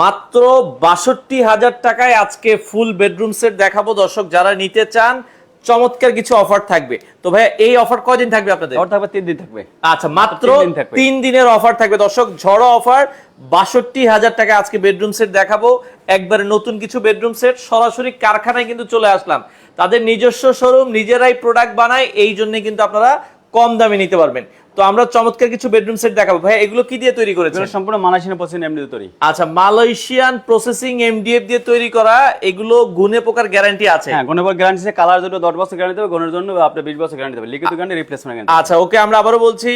মাত্র বাষট্টি হাজার টাকায় আজকে ফুল বেডরুম সেট দেখাবো। দর্শক যারা নিতে চান চমৎকার কিছু অফার থাকবে। তো ভাই এই অফার কয়দিন থাকবে আপনাদের? ওর থাকবে তিন দিন থাকবে। আচ্ছা মাত্র তিন তিন দিনের অফার থাকবে। দর্শক ঝড়ো অফার বাষট্টি হাজার টাকা আজকে বেডরুম সেট দেখাবো। একবারে নতুন কিছু বেডরুম সেট সরাসরি কারখানায় কিন্তু চলে আসলাম। তাদের নিজস্ব শোরুম নিজেরাই প্রোডাক্ট বানায় এই জন্য কিন্তু আপনারা কম দামে নিতে পারবেন। তো আমরা চমৎকার কিছু বেডরুম সেট দেখাবো। ভাই এগুলো কি দিয়ে তৈরি করেছেন? সম্পূর্ণ মানাসিনে পছন্দ এমনি তৈরি। আচ্ছা মালয়েশিয়ান প্রসেসিং এমডিএফ দিয়ে তৈরি করা এগুলো গুণে পোকার গ্যারান্টি আছে? হ্যাঁ গনের পর গ্যারান্টি আছে কালার জন্য দশ বছর গ্যারান্টি দেবে গনের জন্য আপনি বিশ বছর গ্যারান্টি দেবে। লিখিত গ্যারান্টি রিপ্লেসমেন্ট গ্যারান্টি আচ্ছা ওকে আমরা আবারও বলছি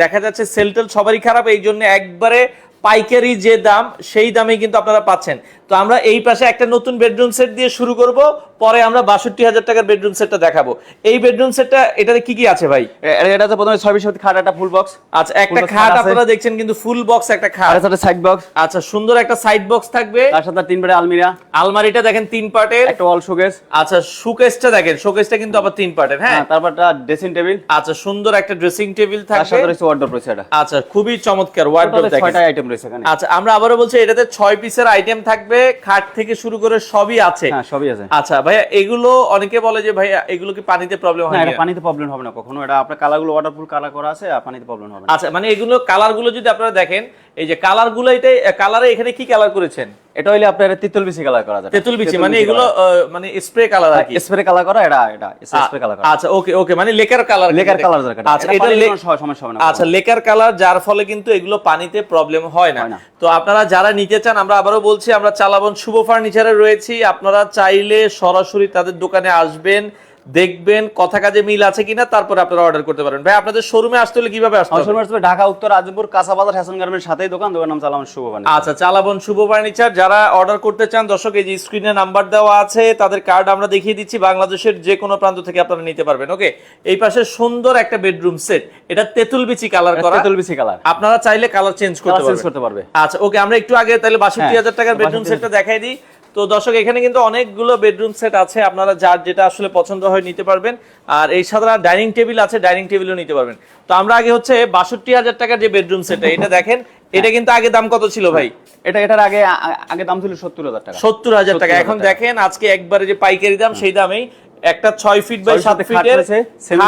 দেখা যাচ্ছে সেলটেল সবারই খারাপ এই জন্য একবারে পাইকারি যে দাম সেই দামে কিন্তু আপনারা পাচ্ছেন। তো আমরা এই পাশে একটা নতুন বেডরুম সেট দিয়ে শুরু করব। পরে আমরা বাষট্টি হাজার টাকার বেডরুম সেটটা দেখাবো। এই বেডরুম সেটটা এটাতে কি কি আছে ভাই? এটা তো প্রথমে ছয় বিশ খাট একটা ফুল বক্স আচ্ছা একটা খাট আপনারা দেখছেন কিন্তু ফুল বক্স একটা খাট। সাথে সাইড বক্স আচ্ছা সুন্দর একটা সাইড বক্স থাকবে। তার সাথে তিন বেড়ে আলমিরা। আলমারিটা দেখেন তিন পার্টের একটা ওয়াল শোকেস আচ্ছা শোকেসটা দেখেন শোকেসটা কিন্তু আবার তিন পার্টের হ্যাঁ? তারপর ড্রেসিং টেবিল আচ্ছা সুন্দর একটা ড্রেসিং টেবিল তার থাকবে। সাথে রয়েছে ওয়ার্ডরোব রয়েছে এটা। আচ্ছা খুবই চমৎকার ওয়ার্ডরোব দেখেন। ছয়টা আইটেম রয়েছে এখানে। আচ্ছা আমরা আবারও বলছি এটাতে ছয় পিসের আইটেম থাকবে। খাট থেকে শুরু করে সবই আছে। হ্যাঁ সবই আছে। আচ্ছা ভাইয়া এগুলো অনেকে বলে যে ভাইয়া এগুলো কি পানিতে প্রবলেম হয় না পানিতে প্রবলেম হবে না কখনো। এটা আপনার কালারগুলো ওয়াটারপ্রুফ কালার করা আছে আর পানিতে প্রবলেম হবে না। আচ্ছা মানে এগুলো কালারগুলো যদি আপনারা দেখেন এই যে কালারগুলো এটাই কালারে এখানে কি কালার করেছেন? এটা হইলে আপনার তিতল বেশি কালার করা যায় তেঁতুল বিচি মানে এগুলো মানে স্প্রে কালার আর কি? স্প্রে কালার করা এটা এটা স্প্রে কালার করা। আচ্ছা ওকে ওকে মানে লেকার কালার লেকার কালার দরকার। আচ্ছা এটা সমস্যা হবে না। আচ্ছা লেকার কালার যার ফলে কিন্তু এগুলো পানিতে প্রবলেম হয় না। হয় না। তো আপনারা যারা নিতে চান আমরা আবারও বলছি আমরা চালাবন শুভ ফার্নিচারে রয়েছি। আপনারা চাইলে সরাসরি তাদের দোকানে আসবেন। দেখবেন কথা কাজে মিল আছে কিনা তারপরে আপনারা অর্ডার করতে পারেন ভাই আপনাদের শোরুমে আসতে হলে কীভাবে আসতে হবে? শোরুম ঢাকা উত্তর আজিমপুর কাঁচাবাজার ফ্যাশন গার্মেন্টস সাথেই দোকান দোকান নাম চালাম শুভ বাণী আচ্ছা চালাবন শুভ ফার্নিচার যারা অর্ডার করতে চান দর্শক এই যে স্ক্রিনে নাম্বার দেওয়া আছে তাদের কার্ড আমরা দেখিয়ে দিচ্ছি। বাংলাদেশের যে কোনো প্রান্ত থেকে আপনারা নিতে পারবেন ওকে এই পাশে সুন্দর একটা বেডরুম সেট এটা তেঁতুল বিচি কালার করা। তেতুল বেশি কালার আপনারা চাইলে কালার চেঞ্জ করতে পারবেন। করতে পারবে। আচ্ছা ওকে আমরা একটু আগে তাহলে বাষট্টি হাজার হ্যাঁ, টাকার বেডরুম 62 সেটটা দেখাই দিই। তো দর্শক এখানে কিন্তু অনেকগুলো বেডরুম সেট আছে। আপনারা যার যেটা আসলে পছন্দ হয় নিতে পারবেন। আর এই সাধারণ ডাইনিং টেবিল আছে ডাইনিং টেবিলও নিতে পারবেন। তো আমরা আগে হচ্ছে বাষট্টি হাজার টাকার যে বেডরুম সেটটা এটা দেখেন। এটা কিন্তু আগে দাম কত ছিল ভাই? এটা এটার আগে আগে দাম ছিল সত্তর হাজার টাকা। সত্তর হাজার টাকা। এখন দেখেন আজকে একবারে যে পাইকারি দাম সেই দামেই একটা ছয় ফিট বাই সাত ফিটের রয়েছে, semi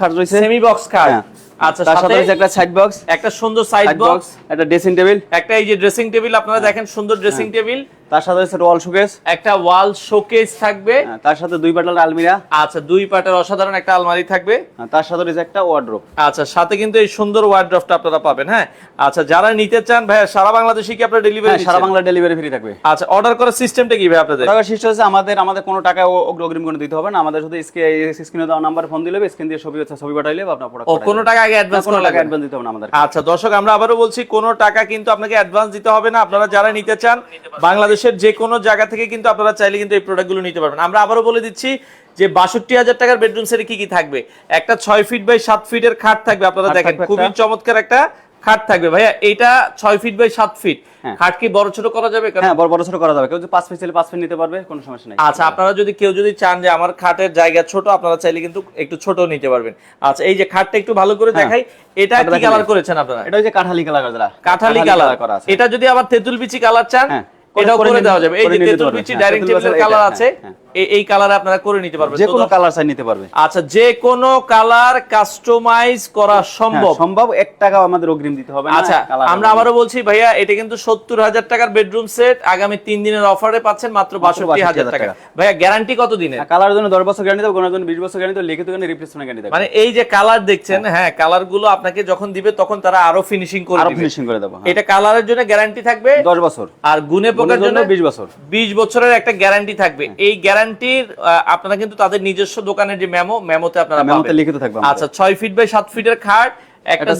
খাট রয়েছে। সেমি বক্স খাট। হ্যাঁ। আচ্ছা তার সাথে একটা সাইড বক্স একটা সুন্দর সাইড বক্স বক্স একটা ড্রেসিং টেবিল একটা এই যে ড্রেসিং টেবিল আপনারা দেখেন সুন্দর ড্রেসিং টেবিল তার সাথে রয়েছে ওয়াল শোকেস। একটা ওয়াল শোকেস থাকবে। তার সাথে দুই পাটাল আলমিরা। আচ্ছা দুই পাটের অসাধারণ একটা আলমারি থাকবে। হ্যাঁ, তার সাথে রয়েছে একটা ওয়ার্ড্রোব আচ্ছা সাথে কিন্তু এই সুন্দর ওয়ার্ড্রফটা আপনারা পাবেন হ্যাঁ? আচ্ছা যারা নিতে চান ভাই সারা বাংলাদেশে কি আপনারা ডেলিভারি হ্যাঁ সারা বাংলা ডেলিভারি ফ্রি থাকবে। আচ্ছা অর্ডার করার সিস্টেমটা কি ভাই আপনাদের? টাকা শিষ্ট হচ্ছে আমাদের আমাদের কোনো টাকা অগ্র অগ্রিম কোনো দিতে হবে না। আমাদের শুধু স্ক্রিনে দেওয়া নাম্বার ফোন দিলে স্ক্রিন দিয়ে ছবি হচ্ছে ছবি পাঠাইলে আপনার প্রোডাক্ট ও কোনো টাকা আগে অ্যাডভান্স কোনো টাকা অ্যাডভান্স দিতে হবে না আমাদের আচ্ছা দর্শক আমরা আবারও বলছি কোনো টাকা কিন্তু আপনাকে অ্যাডভান্স দিতে হবে না। আপনারা যারা নিতে চান বাংলাদেশের যে কোনো জায়গা থেকে কিন্তু আপনারা চাইলে কিন্তু এই প্রোডাক্টগুলো নিতে পারবেন। আমরা আবারও বলে দিচ্ছি যে বাষট্টি হাজার টাকার বেডরুম সেটে কি কি থাকবে? একটা ছয় ফিট বাই সাত ফিটের খাট থাকবে আপনারা দেখেন খুবই চমৎকার একটা খাট থাকবে। ভাইয়া এইটা ছয় ফিট বাই সাত ফিট হ্যাঁ। খাট কি বড় ছোট করা যাবে হ্যাঁ বড় বড় ছোট করা যাবে। কেউ যদি পাঁচ ফিট চাইলে পাঁচ ফিট নিতে পারবে কোনো সমস্যা নেই। আচ্ছা আপনারা যদি কেউ যদি চান যে আমার খাটের জায়গা ছোট আপনারা চাইলে কিন্তু একটু ছোট নিতে পারবেন। আচ্ছা এই যে খাটটা একটু ভালো করে হ্যাঁ। দেখাই এটা কি কালার করেছেন আপনারা? এটা হচ্ছে কাঠালি কালার করা কাঠালি কালার করা এটা যদি আবার তেঁতুল বিচি কালার চান হ্যাঁ, এটাও করে দেওয়া যাবে। এই যে তেতুল পিচি হ্যাঁ, ডাইনিং টেবিলের কালার আছে। হ্যাঁ, এই কালার আপনারা করে নিতে পারবেন। যে কোনো কালার চাই নিতে পারবে। আচ্ছা যে কোনো কালার কাস্টমাইজ করা সম্ভব হ্যাঁ, সম্ভব। এক টাকা আমাদের অগ্রিম দিতে হবে না আচ্ছা আমরা হবে। আবারও বলছি ভাইয়া এটা কিন্তু সত্তর হাজার টাকার বেডরুম সেট আগামী তিন দিনের অফারে পাচ্ছেন মাত্র বাষট্টি হাজার 62,000 টাকা। ভাইয়া গ্যারান্টি কত দিনের? হ্যাঁ, কালারের জন্য দশ বছর গ্যারান্টি দেবো কোনো জন্য বিশ বছর গ্যারান্টি দেবো লিখিত গ্যারান্টি রিপ্লেসমেন্ট গ্যারান্টি দেবো। মানে এই যে কালার দেখছেন হ্যাঁ। কালারগুলো আপনাকে যখন দিবে তখন তারা আরও ফিনিশিং করে আরও দিবে। ফিনিশিং করে দেবো হ্যাঁ। এটা কালারের জন্য গ্যারান্টি থাকবে? দশ বছর। আর গুনে পোকার জন্য জন্য বিশ বছর। বিশ বছরের একটা গ্যারান্টি থাকবে। এই গ্যারান্টির আপনারা কিন্তু তাদের নিজস্ব দোকানের যে মেমো মেমোতে আপনারা মেমোতে লিখিত থাকবে আচ্ছা 6 ফিট বাই 7 ফিটের খাট একটা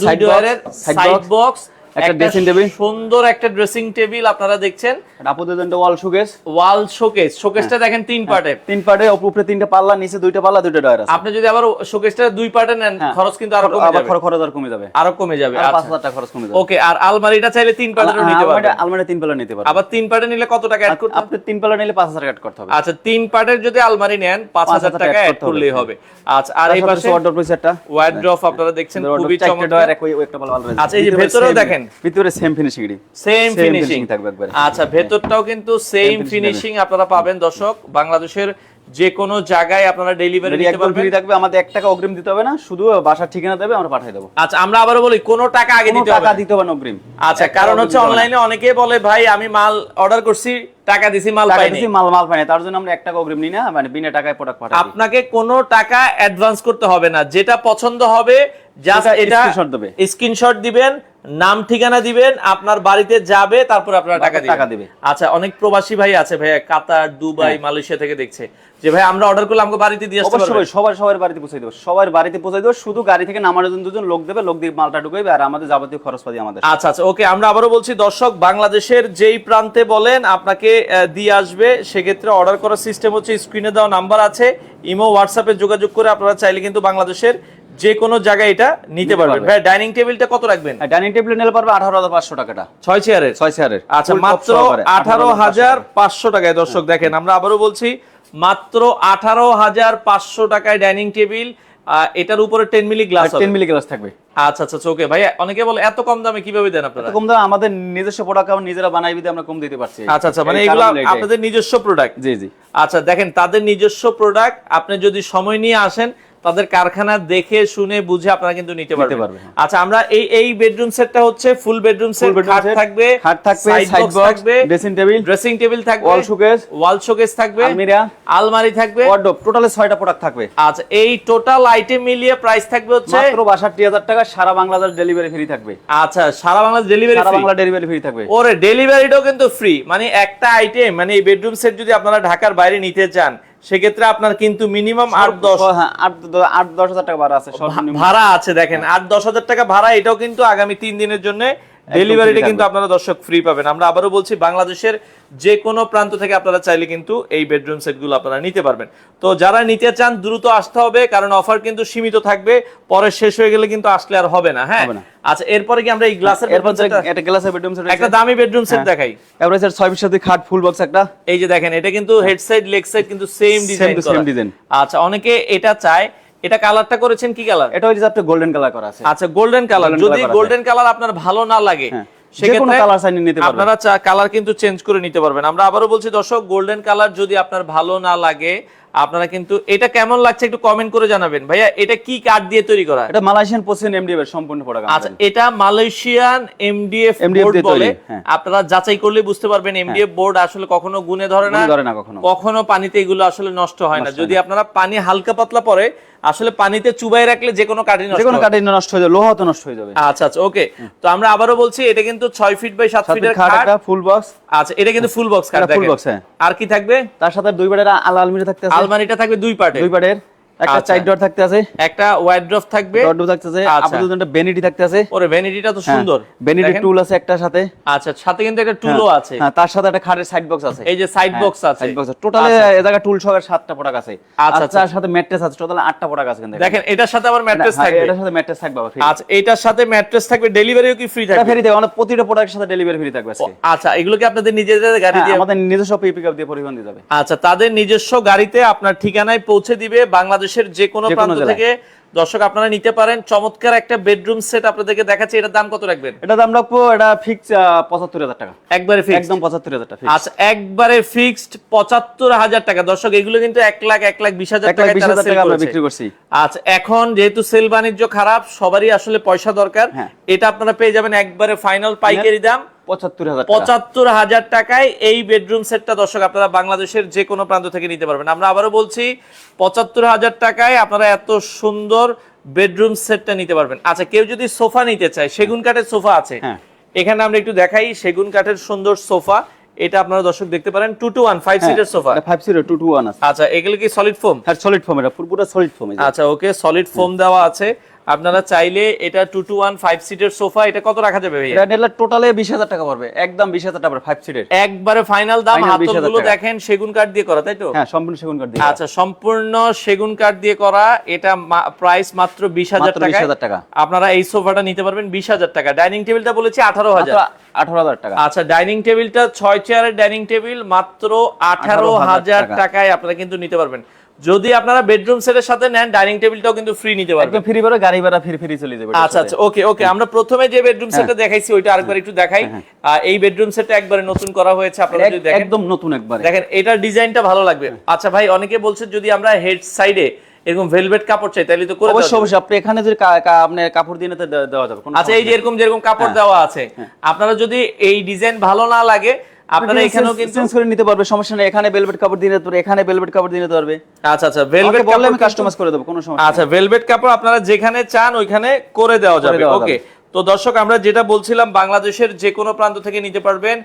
সাইড বক্স একটা dressing table। সুন্দর একটা ড্রেসিং টেবিল আপনারা দেখছেন। আপুদের জন্য ওয়াল শোকেস ওয়াল শোকেস শোকেসটা দেখেন তিন পার্টের তিন পার্টে উপরে তিনটা পাল্লা নিচে দুইটা পাল্লা দুইটা ডয়ার আছে। আপনি যদি আবার শোকেসটা দুই পার্টে নেন হ্যাঁ। খরচ কিন্তু আরও কমে যাবে। খরচ আর কমে যাবে। আরও কমে যাবে আর পাঁচ আচ্ছা। হাজার টাকা খরচ কমে যাবে। ওকে আর আলমারিটা চাইলে তিন পার্টেরও নিতে পারবেন। আলমারি তিন পাল্লা নিতে পারবে আবার তিন পার্টে নিলে কত টাকা অ্যাড করতে আপনি তিন পাল্লা নিলে পাঁচ হাজার টাকা add করতে হবে। আচ্ছা তিন পার্টের যদি আলমারি নেন পাঁচ হাজার 5,000 টাকা অ্যাড হবে। করলেই হবে। আচ্ছা আর এই পাশে ওয়ার্ড্রপ আপনারা দেখছেন খুবই চমৎকার। আচ্ছা এই যে ভেতরেও দেখেন দেখেন ভিতরে সেম ফিনিশিং সেম ফিনিশিং থাকবে একবারে। আচ্ছা ভেতরটাও কিন্তু সেম ফিনিশিং আপনারা পাবেন দর্শক। বাংলাদেশের যে কোনো জায়গায় আপনারা ডেলিভারি নিতে পারবেন। ফ্রি থাকবে আমাদের এক টাকা অগ্রিম দিতে হবে না শুধু বাসার ঠিকানা দেবে আমরা পাঠিয়ে দেবো। আচ্ছা আমরা আবারও বলি কোনো টাকা আগে দিতে হবে টাকা দিতে হবে না অগ্রিম। আচ্ছা কারণ হচ্ছে। অনলাইনে অনেকেই বলে ভাই আমি মাল অর্ডার করছি টাকা দিছি মাল পাইনি। দিছি, মাল মাল পাই না তার জন্য আমরা এক টাকা অগ্রিম নিই না মানে বিনা টাকায় প্রোডাক্ট পাঠাই আপনাকে কোনো টাকা অ্যাডভান্স করতে হবে না। যেটা পছন্দ হবে জাস্ট এটা। স্ক্রিনশট দিবেন নাম ঠিকানা দিবেন আপনার বাড়িতে যাবে তারপর আপনারা টাকা টাকা দিবেন দিবে। আচ্ছা অনেক প্রবাসী ভাই আছে ভাই কাতার দুবাই হ্যাঁ। মালয়েশিয়া থেকে দেখছে যে ভাই আমরা অর্ডার করলে আমাকে বাড়িতে দিয়ে আসতে অবশ্যই সবার সবার বাড়িতে পৌঁছে দেবো সবার বাড়িতে পৌঁছে দেবো শুধু গাড়ি থেকে নামানোর জন্য দুজন লোক দেবে লোক দিয়ে মালটা ঢুকাইবে আর আমাদের যাবতীয় খরচ খরচপাতি আমাদের আচ্ছা আচ্ছা ওকে আমরা আবারও বলছি দর্শক বাংলাদেশের যেই প্রান্তে বলেন আপনাকে দিয়ে আসবে সেক্ষেত্রে অর্ডার করার সিস্টেম হচ্ছে স্ক্রিনে দেওয়া নাম্বার আছে ইমো হোয়াটসঅ্যাপে যোগাযোগ করে আপনারা চাইলে কিন্তু বাংলাদেশের যে কোনো জায়গায় এটা নিতে পারবেন। ভাই ডাইনিং টেবিলটা কত রাখবেন? ডাইনিং টেবিল নিলে পারবে আঠারো হাজার পাঁচশো টাকাটা। ছয় চেয়ারের? ছয় চেয়ারের। আচ্ছা মাত্র আঠারো হাজার পাঁচশো টাকায় দর্শক। দেখেন আমরা আবারও বলছি মাত্র আঠারো হাজার পাঁচশো টাকায় ডাইনিং টেবিল এটার উপরে ten milli glass ten milli glass থাকবে। আচ্ছা আচ্ছা ওকে। ভাই অনেকে বলে এত কম দামে কীভাবে দেন আপনারা? এত কম দামে আমাদের নিজস্ব প্রোডাক্ট আমরা নিজেরা বানাই দিতে আমরা কম দিতে পারছি। আচ্ছা আচ্ছা মানে এগুলো আপনাদের নিজস্ব প্রোডাক্ট জি জি। আচ্ছা দেখেন তাদের নিজস্ব প্রোডাক্ট আপনি যদি সময় নিয়ে আসেন তাদের কারখানা দেখে শুনে বুঝে আপনারা কিন্তু নিতে পারবেন। হ্যাঁ। আচ্ছা আমরা এই এই বেডরুম সেটটা হচ্ছে ফুল বেডরুম সেট খাট থাকবে খাট থাকবে সাইড বক্স থাকবে ড্রেসিং টেবিল ড্রেসিং টেবিল থাকবে ওয়াল শোকেস ওয়াল শোকেস থাকবে আলমিরা আলমারি থাকবে। ওয়ার্ডরোব টোটালে ছয়টা প্রোডাক্ট থাকবে। আচ্ছা এই টোটাল আইটেম মিলিয়ে প্রাইস থাকবে হচ্ছে মাত্র বাষট্টি হাজার টাকা সারা বাংলাদেশ ডেলিভারি ফ্রি থাকবে। আচ্ছা সারা বাংলাদেশ ডেলিভারি সারা বাংলা ডেলিভারি ফ্রি থাকবে। ওরে ডেলিভারিটাও কিন্তু ফ্রি মানে একটা আইটেম মানে এই বেডরুম সেট যদি আপনারা ঢাকার বাইরে নিতে চান সেক্ষেত্রে আপনার কিন্তু মিনিমাম আট দশ হ্যাঁ আট আট দশ হাজার টাকা ভাড়া আছে ভাড়া আছে দেখেন আট দশ হাজার টাকা ভাড়া এটাও কিন্তু আগামী তিন দিনের জন্য ডেলিভারিটা কিন্তু আপনারা দর্শক ফ্রি পাবেন। আমরা আবারও বলছি বাংলাদেশের যে কোনো প্রান্ত থেকে আপনারা চাইলে কিন্তু এই বেডরুম সেটগুলো আপনারা নিতে পারবেন। তো যারা নিতে চান দ্রুত আসতে হবে কারণ অফার কিন্তু সীমিত থাকবে। পরে শেষ হয়ে গেলে কিন্তু আসলে আর হবে না হ্যাঁ? আচ্ছা এরপরে কি আমরা এই গ্লাসের এরপর একটা গ্লাসের বেডরুম সেট একটা দামি বেডরুম সেট হ্যাঁ। দেখাই। এরপর স্যার ছয় বিশ সাথে খাট ফুল বক্স একটা। এই যে দেখেন এটা কিন্তু হেড সাইড লেগ সাইড কিন্তু সেম ডিজাইন to same আচ্ছা অনেকে এটা চায় এটা কালারটা করেছেন কি কালার? এটা হচ্ছে আপনার গোল্ডেন কালার করা আছে। আচ্ছা গোল্ডেন কালার যদি গোল্ডেন কালার আপনার ভালো না লাগে হ্যাঁ। আপনারা কালার কিন্তু চেঞ্জ করে নিতে পারবেন। আমরা আবারও বলছি দর্শক গোল্ডেন কালার যদি আপনার ভালো না লাগে আপনারা কিন্তু এটা কেমন লাগছে একটু কমেন্ট করে জানাবেন। ভাইয়া এটা কি কাঠ দিয়ে তৈরি করা? এটা মালয়েশিয়ান পশ্চিম এমডিএফ এর সম্পূর্ণ প্রোডাক্ট আচ্ছা এটা মালয়েশিয়ান এমডিএফ বোর্ড বলে। হ্যাঁ। আপনারা যাচাই করলে বুঝতে পারবেন এমডিএফ বোর্ড আসলে কখনো গুনে ধরে না ধরে না কখনো। কখনো পানিতে এগুলো আসলে নষ্ট হয় না। যদি আপনারা পানি হালকা পাতলা পরে আসলে পানিতে চুবাই রাখলে যে কোনো কাঠিন্য যে কোনো কাঠিন্য নষ্ট হয়ে যাবে লোহা তো নষ্ট হয়ে যাবে। আচ্ছা আচ্ছা ওকে তো আমরা আবারও বলছি এটা কিন্তু ছয় ফিট বাই সাত সাথে ফিটের খাট একটা ফুল বক্স আচ্ছা এটা কিন্তু ফুল বক্স খাট ফুল বক্স। হ্যাঁ। আর কি থাকবে? তার সাথে দুই পাটের আল আলমিরা থাকতে আলমারিটা থাকবে দুই পাটে দুই বেডের একটা আচ্ছা। চাইড ডোর থাকতে আছে। একটা ওয়াইড্রপ থাকবে। ডোর থাকতে আছে। আচ্ছা। আপাতত একটা থাকতে আছে। ওরে ভ্যানিটিটা তো সুন্দর। বেনিটি টুল আছে একটা সাথে। আচ্ছা সাথে কিন্তু একটা টুলও আছে। হ্যাঁ তার সাথে একটা খাটের সাইড বক্স আছে। এই যে সাইড বক্স আছে। সাইড বক্স টোটালে আচ্ছা, এ জায়গা টুল সহ সাতটা প্রোডাক্ট আছে। আচ্ছা, আচ্ছা। তার সাথে ম্যাট্রেস আছে। টোটাল আটটা প্রোডাক্ট আছে কিন্তু দেখেন এটার সাথে আবার ম্যাট্রেস হ্যাঁ, থাকবে। এটার সাথে ম্যাট্রেস থাকবে আবার আচ্ছা এটার সাথে ম্যাট্রেস থাকবে ডেলিভারিও কি ফ্রি থাকবে? ফ্রি আমাদের প্রতিটা প্রোডাক্টের সাথে ডেলিভারি ফ্রি থাকবে আচ্ছা এগুলো কি আপনাদের নিজেদের গাড়ি হ্যাঁ, দিয়ে? আমাদের নিজস্ব পিকআপ দিয়ে পরিবহন দিয়ে যাবে। আচ্ছা তাদের নিজস্ব গাড়িতে আপনার ঠিকানায় পৌঁছে দিবে বাংলাদেশের যে কোনো প্রান্ত থেকে দর্শক আপনারা নিতে পারেন। চমৎকার একটা বেডরুম সেট আপনাদেরকে দেখাচ্ছি। এটার দাম কত রাখবেন? এটা দাম রাখব এটা ফিক্স পঁচাত্তর হাজার টাকা। একবারে ফিক্স একদম পঁচাত্তর হাজার টাকা। আচ্ছা একবারে ফিক্সড পঁচাত্তর হাজার টাকা। দর্শক এগুলো কিন্তু এক লাখ এক লাখ বিশ হাজার এক লাখ টাকা বিশ হাজার টাকা আমরা বিক্রি করছি। আচ্ছা এখন যেহেতু সেল বাণিজ্য খারাপ সবারই আসলে পয়সা দরকার। হ্যাঁ। এটা আপনারা পেয়ে যাবেন একবারে ফাইনাল পাইকারি দাম। পঁচাত্তর হাজার টাকায় এই বেডরুম সেটটা দর্শক আপনারা বাংলাদেশের যে কোনো প্রান্ত থেকে নিতে পারবেন। আমরা আবারও বলছি পঁচাত্তর হাজার টাকায় আপনারা এত সুন্দর বেডরুম সেটটা নিতে পারবেন। আচ্ছা কেউ যদি সোফা নিতে চায় সেগুন কাঠের সোফা আছে। হ্যাঁ। এখানে আমরা একটু দেখাই সেগুন কাঠের সুন্দর সোফা। এটা আপনারা দর্শক দেখতে পারেন টু টু ওয়ান ফাইভ সিটের sofa. Five zero two two one আচ্ছা এগুলো কি সলিড ফোম হ্যাঁ সলিড ফোম এটা পুরোটা সলিড ফোম আচ্ছা ওকে সলিড ফোম দেওয়া আছে। আপনারা চাইলে এটা টু টু ওয়ান ফাইভ সিটের সোফা এটা কত রাখা যাবে এটা টোটালে বিশ হাজার টাকা পড়বে। একদম বিশ হাজার টাকা ফাইভ সিটের একবারে ফাইনাল দাম Final 20,000 হাতলগুলো দেখেন সেগুন কাঠ দিয়ে করা তাই তো? হ্যাঁ সম্পূর্ণ সেগুন কাঠ দিয়ে আচ্ছা সম্পূর্ণ সেগুন কাঠ দিয়ে করা এটা প্রাইস মাত্র বিশ হাজার মাত্র টাকা 20,000 টাকা। আপনারা এই সোফাটা নিতে পারবেন বিশ হাজার টাকা। ডাইনিং টেবিলটা বলেছি আঠারো হাজার। আঠারো হাজার টাকা। আচ্ছা ডাইনিং টেবিলটা ছয় চেয়ারের ডাইনিং টেবিল মাত্র আঠারো হাজার টাকায় আপনারা কিন্তু নিতে পারবেন। যদি আপনারা বেডরুম সেটের সাথে নেন ডাইনিং টেবিলটাও কিন্তু ফ্রি নিতে পারবেন। একদম ফ্রি পাবে গাড়ি ভাড়া ফ্রি ফ্রি চলে যাবে আচ্ছা আচ্ছা ওকে ওকে আমরা প্রথমে যে বেডরুম সেটটা দেখাইছি ওইটা আরেকবার একটু দেখাই। এই বেডরুম সেটটা একবারে নতুন করা হয়েছে আপনারা যদি দেখেন। একদম নতুন একবারে। দেখেন এটার ডিজাইনটা ভালো লাগবে। আচ্ছা ভাই অনেকে বলছে যদি আমরা হেড সাইডে এরকম ভেলভেট কাপড় চাই তাহলে তো করে অবশ্যই অবশ্যই আপনি এখানে কা- আপনি কাপড় দিয়ে দেওয়া যাবে আচ্ছা এই যে এরকম যেরকম কাপড় দেওয়া আছে আপনারা যদি এই ডিজাইন ভালো না লাগে আপনারা এখানেও কিন্তু চেঞ্জ করে নিতে পারবে সমস্যা নেই। এখানে ভেলভেট কাপড় দিয়ে নিতে পারবে এখানে ভেলভেট কাপড় দিয়ে নিতে পারবে। আচ্ছা আচ্ছা ভেলভেট বললে আমি কাস্টমাইজ করে দেবো কোনো সমস্যা আচ্ছা ভেলভেট কাপড় আপনারা যেখানে চান ওইখানে করে দেওয়া যাবে ওকে তো দর্শক আমরা যেটা বলছিলাম বাংলাদেশের যে কোনো প্রান্ত থেকে নিতে পারবেন।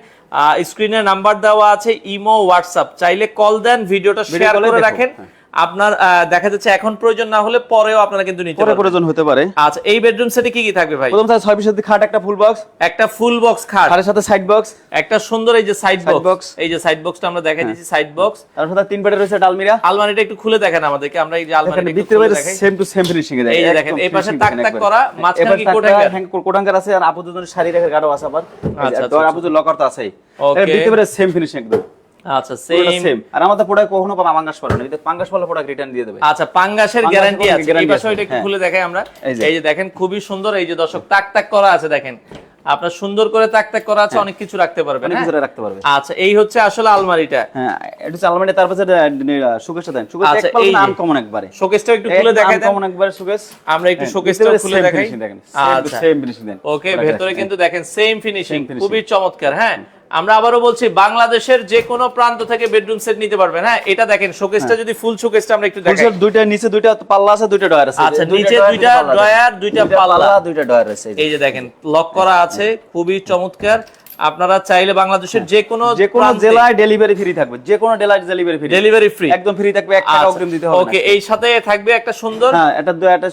স্ক্রিনে নাম্বার দেওয়া আছে ইমো হোয়াটসঅ্যাপ চাইলে কল দেন ভিডিওটা শেয়ার করে রাখেন। হ্যাঁ। আপনার দেখা যাচ্ছে এখন প্রয়োজন না হলে পরেও আপনারা কিন্তু নিতে পরে প্রয়োজন হতে পারে। আচ্ছা এই বেডরুম সেটে কি কি থাকবে ভাই? প্রথম ছয় পিসের খাট একটা ফুল বক্স একটা ফুল বক্স খাট খাটের সাথে সাইড বক্স একটা সুন্দর এই যে সাইড বক্স এই যে সাইড বক্সটা আমরা দেখাই দিচ্ছি সাইড বক্স তার সাথে তিন বেডের রয়েছে ডালমিরা আলমারিটা একটু খুলে দেখেন আমাদেরকে আমরা এই যে আলমারিটা ভিতরে বাইরে সেম টু সেম ফিনিশিং এ এই যে দেখেন, এই পাশে তাক তাক করা, মাঝখানে কি কোট হ্যাঙ্গার? কোটাঙ্গার আছে আর আপাতত জন্য শাড়ি রেখে গাঢ় আছে আবার। আচ্ছা, তো আপাতত লকার তো আছেই. ভিতরে সেম ফিনিশিং একদম। আচ্ছা সেম আর আমাদের প্রোডাক্ট কখনো পাঙ্গাস না। যদি পাঙ্গাস প্রোডাক্ট রিটার্ন দিয়ে দেবে। আচ্ছা পাঙ্গাসের গ্যারান্টি আছে। এই ওইটা একটু হ্যাঁ। খুলে দেখাই আমরা। এই যে। দেখেন খুবই সুন্দর। এই যে দর্শক তাক তাক করা আছে দেখেন। আপনার সুন্দর করে তাক তাক করা আছে অনেক কিছু রাখতে পারবেন অনেক হ্যাঁ? কিছু রাখতে পারবে। আচ্ছা এই হচ্ছে আসলে আলমারিটা। হ্যাঁ এটা হচ্ছে আলমারি তার পাশে সুকেশটা দেন। আচ্ছা, এক পাল্লা এই যে। একবারে। শোকেসটা একটু খুলে দেখাই দেন। আনকমন একবারে সুকেশ আমরা একটু হ্যাঁ, শোকেসটা খুলে দেখাই। দেখেন। আচ্ছা। সেম ফিনিশিং দেন ওকে ভেতরে কিন্তু দেখেন সেম ফিনিশিং খুবই চমৎকার হ্যাঁ? আমরা আবারও বলছি বাংলাদেশের যে কোনো প্রান্ত থেকে বেডরুম সেট নিতে পারবেন। হ্যাঁ এটা দেখেন শোকেসটা যদি ফুল শোকেসটা আমরা একটু দেখাই। স্যার দুইটা নিচে দুইটা পাল্লা আছে দুইটা ডয়ার আছে। আচ্ছা, নিচে দুইটা ডয়ার দুইটা পাল্লা। দুইটা ডয়ার আছে। এই যে দেখেন লক করা আছে খুবই চমৎকার। আপনারা চাইলে বাংলাদেশের যে কোনো যে কোনো জেলায় ডেলিভারি ফ্রি থাকবে যে কোনো জেলায় ডেলিভারি ফ্রি ডেলিভারি ফ্রি একদম ফ্রি থাকবে এক টাকা অগ্রিম দিতে হবে ওকে এই সাথে থাকবে একটা সুন্দর হ্যাঁ এটা দু- একটা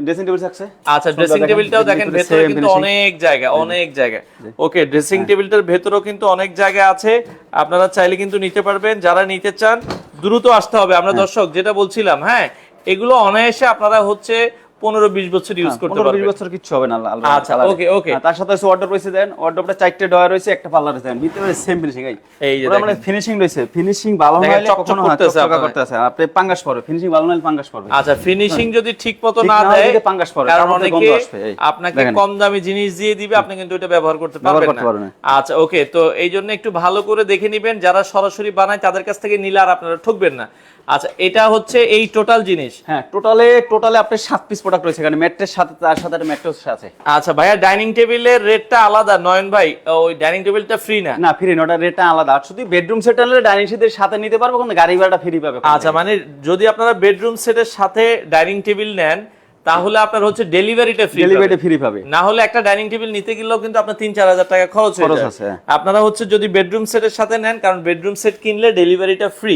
ড্রেসিং টেবিল থাকছে। আচ্ছা ড্রেসিং টেবিলটাও দেখেন ভেতরে কিন্তু অনেক জায়গা অনেক জায়গা। ওকে ড্রেসিং হ্যাঁ। টেবিলটার ভেতরেও কিন্তু অনেক জায়গা আছে। আপনারা চাইলে কিন্তু নিতে পারবেন যারা নিতে চান দ্রুত আসতে হবে। আমরা হ্যাঁ। দর্শক যেটা বলছিলাম হ্যাঁ এগুলো অনায়াসে আপনারা হচ্ছে পনেরো বিশ বছর ইউজ করতে হ্যাঁ, পনেরো বিশ বছর কিচ্ছু হবে না আচ্ছা, okay, okay. তার সাথে ওয়ার্ডরোব রয়েছে দেন ওয়ার্ডরোবটা চারটে ডয়ার রয়েছে একটা পাল্লা রয়েছে ভিতরে সেম ফিনিশিং এই। এই যে মানে ফিনিশিং রয়েছে ফিনিশিং ভালো না হলে চকচক কখনো হ্যাঁ, করতেছে। করতেছে আপনি পাঙ্গাস পড়বে ফিনিশিং ভালো না হলে পাঙ্গাস পড়বে আচ্ছা ফিনিশিং যদি ঠিক মতো না দেয় পাঙ্গাস কারণ অনেকে। আপনাকে কম দামি জিনিস দিয়ে দিবে আপনি কিন্তু এটা ব্যবহার করতে পারবেন না। আচ্ছা ওকে তো এই জন্য একটু ভালো করে দেখে নিবেন যারা সরাসরি বানায় তাদের কাছ থেকে নিলে আর আপনারা ঠকবেন না। আচ্ছা এটা হচ্ছে এই টোটাল জিনিস। হ্যাঁ টোটালে টোটালে আপনার সাত পিস প্রোডাক্ট রয়েছে এখানে ম্যাট্রেস সাথে তার সাথে একটা ম্যাট্রেস আছে। আচ্ছা ভাইয়া ডাইনিং টেবিলের রেটটা আলাদা? নয়ন ভাই ওই ডাইনিং টেবিলটা ফ্রি না? না ফ্রি না ওটা রেটটা আলাদা। আর শুধু বেডরুম সেট আনলে ডাইনিং সেটের সাথে নিতে পারব কোনো গাড়ি ভাড়াটা ফ্রি পাবে। আচ্ছা মানে যদি আপনারা বেডরুম সেটের সাথে ডাইনিং টেবিল নেন তাহলে আপনার হচ্ছে ডেলিভারিটা ফ্রি ডেলিভারি ফ্রি পাবে। না হলে একটা ডাইনিং টেবিল নিতে গেলেও কিন্তু আপনার তিন চার হাজার টাকা খরচ হয়ে যায়। হ্যাঁ। আপনারা হচ্ছে যদি বেডরুম সেটের সাথে নেন কারণ বেডরুম সেট কিনলে ডেলিভারিটা ফ্রি।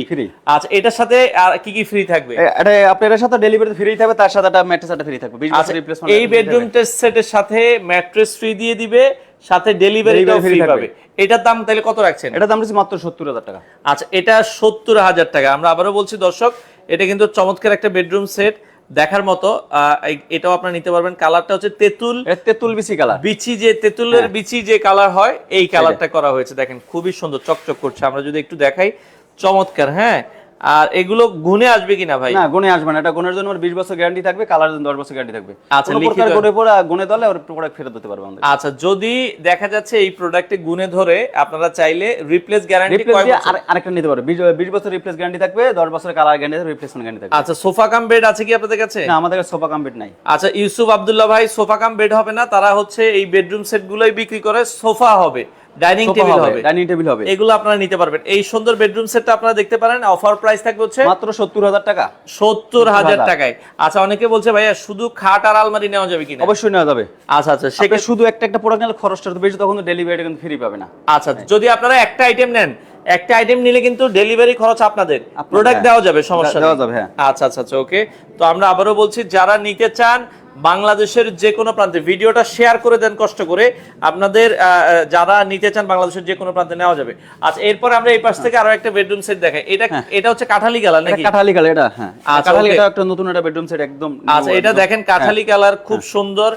আচ্ছা এটার সাথে আর কি কি ফ্রি থাকবে? এটা আপনার সাথে ডেলিভারি ফ্রি থাকবে তার সাথে একটা ম্যাট্রেস ফ্রি থাকবে। 20 আচ্ছা বছর রিপ্লেসমেন্ট এই বেডরুম সেটের সাথে ম্যাট্রেস ফ্রি দিয়ে দিবে সাথে ডেলিভারিটাও ফ্রি পাবে। এটার দাম তাহলে কত রাখছেন? এটা দাম রয়েছে মাত্র 70000 টাকা। আচ্ছা এটা সত্তর হাজার টাকা। আমরা আবারও বলছি দর্শক এটা কিন্তু চমৎকার একটা বেডরুম সেট দেখার মতো আহ, এটাও আপনারা নিতে পারবেন। কালারটা হচ্ছে তেঁতুল। তেঁতুল তেতুল বিচি কালার। বিচি যে তেঁতুলের হ্যাঁ। বিচি যে কালার হয় এই কালারটা করা হয়েছে। দেখেন খুবই সুন্দর চকচক করছে। আমরা যদি একটু দেখাই চমৎকার হ্যাঁ? আর এগুলো গুনে আসবে কিনা ভাই? না গুণে আসবে না। এটা গুণের জন্য ওর 20 বছর গ্যারান্টি থাকবে কালার জন্য 10 বছর গ্যারান্টি থাকবে। আচ্ছা, লিখিত- গুণে পড়ে গুণে দলে ওর প্রোডাক্ট ফেরত দিতে পারবে আমাদের। আচ্ছা যদি দেখা যাচ্ছে এই প্রোডাক্টে গুনে ধরে আপনারা চাইলে রিপ্লেস গ্যারান্টি কয় বছর? আর- আরেকটা নিতে পারবে 20 20 বছর রিপ্লেস গ্যারান্টি থাকবে 10 বছর কালার গ্যারান্টি রিপ্লেসমেন্ট গ্যারান্টি থাকবে। আচ্ছা সোফা কাম বেড আছে কি আপনাদের কাছে? না আমাদের সোফা কাম বেড নাই। আচ্ছা ইউসুফ আব্দুল্লাহ ভাই সোফা কাম বেড হবে না তারা হচ্ছে এই বেডরুম সেট গুলোই বিক্রি করে সোফা হবে। ডাইনিং টেবিল হবে ডাইনিং টেবিল হবে। এগুলো আপনারা নিতে পারবেন। এই সুন্দর বেডরুম সেটটা আপনারা দেখতে পারেন। অফার প্রাইস থাকবে হচ্ছে মাত্র 70000 টাকা। সত্তর হাজার টাকায়। আচ্ছা অনেকে বলছে ভাইয়া শুধু খাট আর আলমারি নেওয়া যাবে কিনা? অবশ্যই নেওয়া যাবে। আচ্ছা আচ্ছা সেক্ষেত্রে শুধু একটা একটা প্রোডাক্ট নিলে খরচটা তো বেশি তখন ডেলিভারি কিন্তু ফ্রি পাবে না। আচ্ছা যদি আপনারা একটা আইটেম নেন একটা আইটেম নিলে কিন্তু ডেলিভারি খরচ আপনাদের। প্রোডাক্ট হ্যাঁ। দেওয়া যাবে সমস্যা দেওয়া যাবে, হ্যাঁ। আচ্ছা আচ্ছা আচ্ছা ওকে তো আমরা আবারও বলছি যারা নিতে চান বাংলাদেশের যে কোনো প্রান্তে ভিডিওটা শেয়ার করে দেন কষ্ট করে আপনাদের যারা নিতে চান বাংলাদেশের যে কোনো প্রান্তে নেওয়া যাবে। আচ্ছা এরপর আমরা এই পাশ থেকে আরও একটা বেডরুম সেট দেখাই। এটা এটা হচ্ছে কাঠালি কালার নাকি? কাঠালি কালার এটা হ্যাঁ। আচ্ছা, কাঠালি okay. এটা একটা নতুন একটা বেডরুম সেট একদম আচ্ছা এটা দেখেন কাঠালি কালার খুব সুন্দর।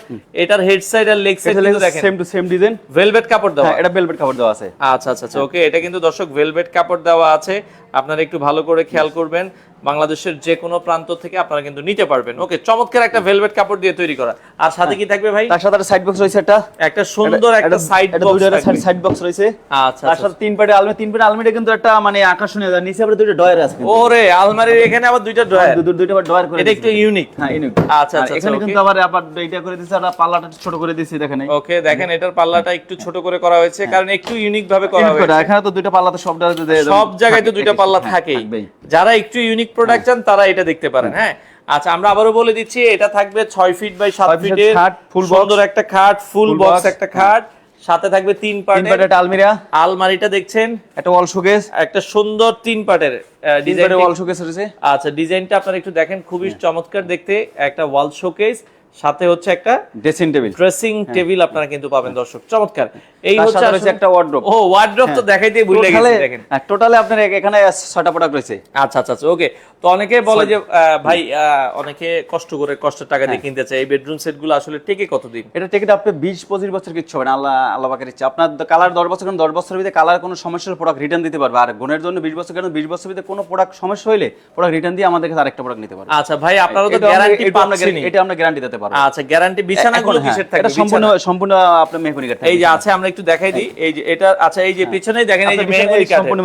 এটার হেড সাইড আর লেগ সাইড কিন্তু দেখেন। Same to same design velvet কাপড় দেওয়া। হ্যাঁ এটা ভেলভেট কাপড় দেওয়া আছে। আচ্ছা আচ্ছা আচ্ছা ওকে এটা কিন্তু দর্শক ভেলভেট কাপড় দেওয়া আছে। আপনারা একটু ভালো করে খেয়াল করবেন। বাংলাদেশের যে কোনো প্রান্ত থেকে আপনারা কিন্তু নিতে পারবেন। ওকে চমৎকার একটা ভেলভেট কাপড় দিয়ে তৈরি করা। আর সাথে কি থাকবে ভাই? তার সাথে সাইড বক্স রয়েছে একটা। একটা সুন্দর একটা সাইড বক্স সাইড বক্স রয়েছে। আচ্ছা তার আচ্ছা। সাথে তিন পাটে আলমারি তিন পাটে আলমারিটা কিন্তু একটা মানে আকর্ষণীয়। নিচে আবার দুটো ডয়ার আছে ওরে আলমারির এখানে আবার দুইটা ড্রয়ার। দু- দু- দুইটা আবার ডয়ার করে এটা একটু ইউনিক হ্যাঁ ইউনিক আচ্ছা, আচ্ছা, এখানে কিন্তু আবার আবার এইটা করে দিয়েছে আর পাল্লাটা ছোট করে দিয়েছে দেখেন ওকে দেখেন এটার পাল্লাটা একটু ছোট করে করা হয়েছে কারণ একটু ইউনিক ভাবে করা হয়েছে। এখানে তো দুইটা পাল্লাতে সব ডয়ার সব জায়গায় তো দুইটা পাল্লা থাকেই। যারা একটু ইউনিক প্রোডাক্ট চান তারা এটা দেখতে পারেন। হ্যাঁ? আচ্ছা আমরা আবারও বলে দিচ্ছি এটা থাকবে ছয় ফিট বাই সাত ফিটের ফুল। সুন্দর একটা খাট ফুল বক্স একটা খাট। সাথে থাকবে তিন পার্টের একটা আলমিরা। আলমারিটা দেখছেন? একটা ওয়াল শোকেস একটা সুন্দর তিন পার্টের ডিজাইন ওয়াল শোকেস রয়েছে। আচ্ছা ডিজাইনটা আপনারা একটু দেখেন খুবই হ্যাঁ। চমৎকার দেখতে। একটা ওয়াল শোকেস সাথে হচ্ছে একটা ড্রেসিং টেবিল ড্রেসিং টেবিল আপনারা কিন্তু পাবেন দর্শক। চমৎকার। এই হচ্ছে আসলে- একটা ওয়ার্ড্রোব ও ওয়ার্ড্রপ তো দেখাইতে ভুলে গেছি দেখেন। টোটালে আপনার এখানে ছয়টা প্রোডাক্ট রয়েছে। আচ্ছা আচ্ছা আচ্ছা ওকে তো অনেকে বলে যে ভাই অনেকে কষ্ট করে কষ্টের টাকা হ্যাঁ। দিয়ে কিনতে চায়। এই বেডরুম সেটগুলো আসলে টেকে কতদিন? এটা টিকিট আপনি বিশ পঁচিশ বছর কিচ্ছু হবে না। আল্লাহ আল্লাহ পাকের ইচ্ছা। আপনার কালার দশ বছর কারণ দশ বছরের ভিতরে কালার কোনো সমস্যার প্রোডাক্ট রিটার্ন দিতে পারবে। আর গুণের জন্য বিশ বছর কারণ বিশ বছরের ভিতরে কোনো প্রোডাক্ট সমস্যা হইলে প্রোডাক্ট রিটার্ন দিয়ে আমাদের কাছে আরেকটা প্রোডাক্ট নিতে পারবে। আচ্ছা ভাই আপনারা তো গ্যারান্টি পাচ্ছেন এটা আমরা গ্যারান্টি দিতে আচ্ছা গ্যারান্টি বিছানাগুলো এখন হ্যাঁ, কিসের থাকবে এটা সম্পূর্ণ সম্পূর্ণ মেহগুনি কাঠ এই যে আছে আমরা একটু দেখাই দিই। এই যে এটা আচ্ছা এই যে পিছনেই দেখেন এই যে মেহগনি সম্পূর্ণ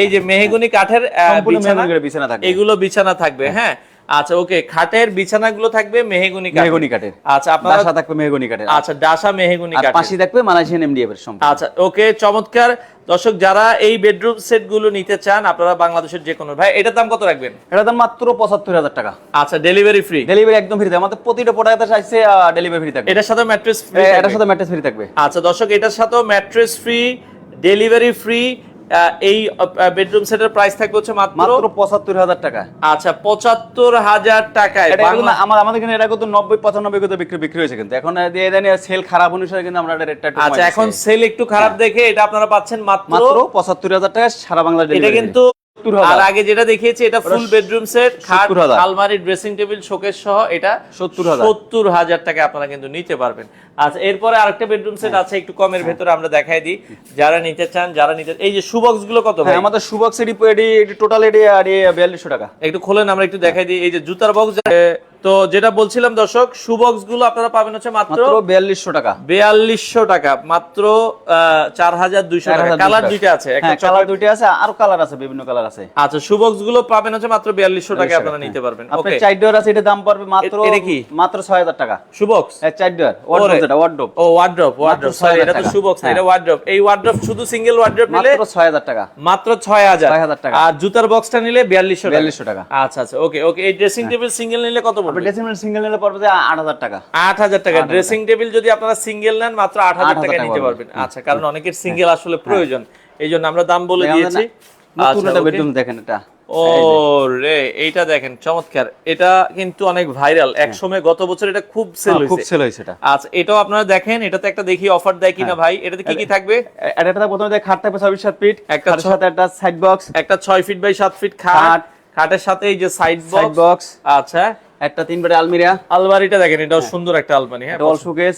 এই যে মেহগনি কাঠের সম্পূর্ণ বিছানা মেহগনি বিছানা থাকবে। এগুলো বিছানা থাকবে হ্যাঁ। আচ্ছা ওকে খাটের বিছানাগুলো থাকবে মেহগনি কাঠের। মেহগনি কাঠের। আচ্ছা আপনারা বাসা থাকবে মেহগুনি কাঠের। আচ্ছা ডাসা মেহগনি কাঠের। পাশে থাকবে মালয়েশিয়ান এমডিএফ এর সম্পূর্ণ। আচ্ছা ওকে চমৎকার। দর্শক যারা এই বেডরুম সেটগুলো নিতে চান আপনারা বাংলাদেশের যে কোনো ভাই এটার দাম কত রাখবেন? এটার দাম মাত্র পঁচাত্তর হাজার টাকা। আচ্ছা ডেলিভারি ফ্রি ডেলিভারি একদম ফ্রি আমাদের প্রতিটা প্রোডাক্ট চাইছে ডেলিভারি ফ্রি থাকবে। এটার সাথে ম্যাট্রেস ফ্রি এটার সাথে ম্যাট্রেস ফ্রি থাকবে। আচ্ছা দর্শক এটার সাথেও ম্যাট্রেস ফ্রি ডেলিভারি ফ্রি এই বেডরুম সেটের প্রাইস থাকবে হচ্ছে মাত্র পঁচাত্তর হাজার টাকা। আচ্ছা পঁচাত্তর হাজার টাকায় আমার আমাদের এখানে এটা কত নব্বই পঁচানব্বই কত বিক্রি বিক্রি হয়েছে কিন্তু। এখন সেল খারাপ অনুসারে কিন্তু আমরা রেটটা আচ্ছা এখন সেল একটু খারাপ দেখে এটা আপনারা পাচ্ছেন মাত্র পঁচাত্তর হাজার টাকা সারা বাংলা এটা কিন্তু 70,000 আর আগে যেটা দেখিয়েছি এটা ফুল বেডরুম সেট খাট আলমারি ড্রেসিং টেবিল শোকেস সহ এটা সত্তর সত্তর হাজার টাকা আপনারা কিন্তু নিতে পারবেন। আচ্ছা এরপরে আরেকটা বেডরুম সেট হ্যাঁ। আছে একটু কমের ভেতরে আমরা দেখাই দিই। যারা নিতে চান যারা নিতে এই যে সুবক্সগুলো কত ভাই? হ্যাঁ আমাদের সুবক্স এডি টোটাল এডি আর বিয়াল্লিশশো টাকা। একটু খোলেন আমরা একটু দেখাই দিই। এই যে জুতার বক্স তো যেটা বলছিলাম দর্শক সুবক্সগুলো আপনারা পাবেন হচ্ছে মাত্র বিয়াল্লিশশো টাকা। বিয়াল্লিশশো টাকা মাত্র চার হাজার দুইশো টাকা। 4,200 কালার। দুইটা আছে একটা হ্যাঁ কালার দুইটা আছে আর কালার আছে বিভিন্ন কালার আছে। আচ্ছা সুবক্সগুলো পাবেন হচ্ছে মাত্র বিয়াল্লিশশো টাকা আপনারা নিতে পারবেন। ওকে চার ডোর আছে এটা দাম পড়বে মাত্র এটা কি? মাত্র ছয় হাজার টাকা সুবক্স হ্যাঁ, চার ডোর যেটা ওয়ার্ডরোব ও ওয়ার্ড্রপ ওয়ার্ড্রপ মাত্র সরি এটা তো। সুবক্স হ্যাঁ। এটা ওয়ার্ড্রপ এই ওয়ার্ড্রপ শুধু সিঙ্গেল ওয়ার্ড্রপ নিলে মাত্র ছয় হাজার টাকা। মাত্র ছয় হাজার টাকা। আর জুতার বক্সটা নিলে বিয়াল্লিশশো 4200 টাকা। আচ্ছা আচ্ছা ওকে ওকে এই ড্রেসিং টেবিল সিঙ্গেল নিলে কত পড়বে ড্রেসিং সিঙ্গেল নিলে পড়বে যে আট হাজার টাকা। আট হাজার টাকা। ড্রেসিং টেবিল যদি আপনারা সিঙ্গেল নেন মাত্র আট হাজার 8,000 টাকা নিতে পারবেন। আচ্ছা কারণ অনেকের সিঙ্গেল আসলে প্রয়োজন। এই জন্য আমরা দাম বলে দিয়েছি। নতুন আচ্ছা, একটা বেডরুম দেখেন এটা। ও রে এইটা দেখেন চমৎকার। এটা কিন্তু অনেক ভাইরাল এক সময় গত বছর এটা খুব সেল হ্যাঁ, খুব সেল হয়েছে এটা। আচ্ছা এটাও আপনারা দেখেন এটাতে একটা দেখি অফার দেয় কিনা হ্যাঁ। ভাই। এটাতে কি কি থাকবে? এটা একটা প্রথমে দেখ খাট থাকবে ছাব্বিশ সাত ফিট একটা সাথে একটা সাইড বক্স একটা ছয় ফিট বাই সাত ফিট খাট। খাট। খাটের সাথে এই যে সাইড বক্স আচ্ছা। একটা তিন বেডে আলমিরা। আলমারিটা দেখেন এটাও সুন্দর একটা আলমারি হ্যাঁ অল শোকেস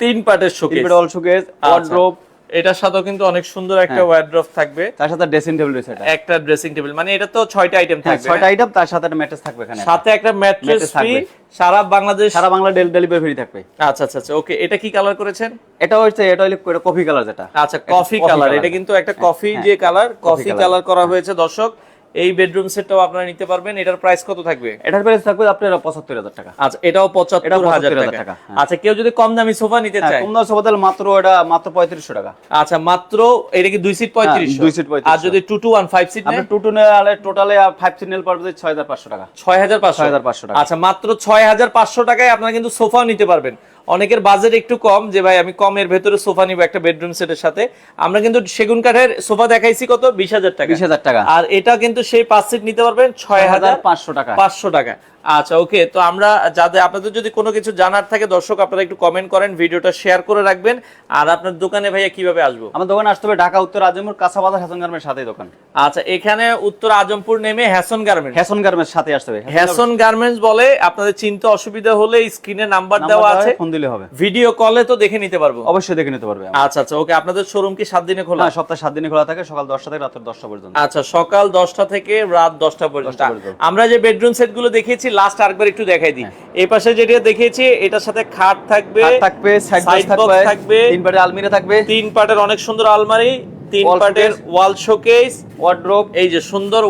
তিন পাটের তিন শোকেস বেডে অল শোকেস ওয়ার্ডরোব এটার সাথেও কিন্তু অনেক সুন্দর একটা হ্যাঁ। ওয়ার্ড্রপ থাকবে। তার সাথে ড্রেসিং টেবিল রয়েছে এটা। একটা ড্রেসিং টেবিল মানে এটা তো ছয়টা আইটেম হ্যাঁ থাকবে ছয়টা আইটেম তার সাথে একটা ম্যাট্রেস থাকবে এখানে সাথে একটা ম্যাট্রেস থাকবে। সারা বাংলাদেশ সারা বাংলা ডেলিভারি থাকবে। আচ্ছা আচ্ছা আচ্ছা ওকে এটা কি কালার করেছেন? এটা হচ্ছে এটা হলো কফি কালার যেটা। আচ্ছা কফি কালার এটা কিন্তু একটা হ্যাঁ, কফি হ্যাঁ, যে কালার কফি কালার করা হয়েছে দর্শক। এই বেডরুম সেটটাও আপনারা নিতে পারবেন। এটার প্রাইস কত থাকবে? এটার প্রাইস থাকবে আপনার পঁচাত্তর হাজার টাকা। আচ্ছা এটাও পঁচাত্তর হাজার 75,000 টাকা। হ্যাঁ। আচ্ছা কেউ যদি কম দামি সোফা নিতে হ্যাঁ, চায়? কম দাম সবাই মাত্র এটা মাত্র পঁয়ত্রিশশো টাকা। আচ্ছা মাত্র এটা কি দুই সিট পঁয়ত্রিশ হ্যাঁ, দুই সিট 3500 আর যদি two two one five seat আপনি টু টু নেলে টোটালে ফাইভ সিগন্যাল পড়বে ছয় হাজার পাঁচশো টাকা। ছয় হাজার পাঁচশো। 6,500 টাকা। আচ্ছা মাত্র ছয় হাজার পাঁচশো টাকায় আপনারা কিন্তু সোফাও নিতে পারবেন। অনেকের বাজেট একটু কম যে ভাই আমি কমের ভেতরে সোফা নিব একটা বেডরুম সেটের সাথে। আমরা কিন্তু সেগুন কাঠের সোফা দেখাইছি কত? বিশ হাজার টাকা। বিশ হাজার টাকা। আর এটা কিন্তু সেই পাঁচ সিট নিতে পারবেন ছয় হাজার পাঁচশো টাকা। পাঁচশো টাকা। আচ্ছা ওকে তো আমরা যাদের আপনাদের যদি কোনো কিছু জানার থাকে দর্শক আপনারা একটু কমেন্ট করেন ভিডিওটা শেয়ার করে রাখবেন। আর আপনার দোকানে ভাইয়া কীভাবে আসব? আমার দোকানে আসতে হবে ঢাকা উত্তর আজমপুর কাঁচা বাজার হ্যাসন গার্মেন্টের সাথে দোকান। আচ্ছা এখানে উত্তর আজমপুর নেমে হ্যাসন গার্মেন্টস। হ্যাসন গার্মেন্টের সাথে আসতে হবে। হ্যাসন গার্মেন্টস বলে আপনাদের চিন্তা অসুবিধা হলে স্ক্রিনে নাম্বার দেওয়া আছে। ফোন দিলে হবে। ভিডিও কলে তো দেখে নিতে পারব। অবশ্যই দেখে নিতে পারবে। আচ্ছা আচ্ছা ওকে আপনাদের শোরুম কি সাত দিনে খোলা? হ্যাঁ সপ্তাহে সাত দিনে খোলা থাকে সকাল দশটা থেকে রাতের দশটা পর্যন্ত। আচ্ছা সকাল দশটা থেকে রাত দশটা পর্যন্ত। 10টা পর্যন্ত। আমরা যে বেডরুম সেটগুলো দেখিয়েছি লাস্ট আরেকবার একটু দেখাই দিই হ্যাঁ। এই পাশে যেটা দেখিয়েছি এটার সাথে খাট থাকবে থাকবে সাইড বক্স থাকবে, থাকবে তিন পাটের আলমিরা থাকবে তিন পাটের অনেক সুন্দর আলমারি তিন পার্টের ওয়াল শোকেস ওয়ার্ড্রোব এই যে সুন্দর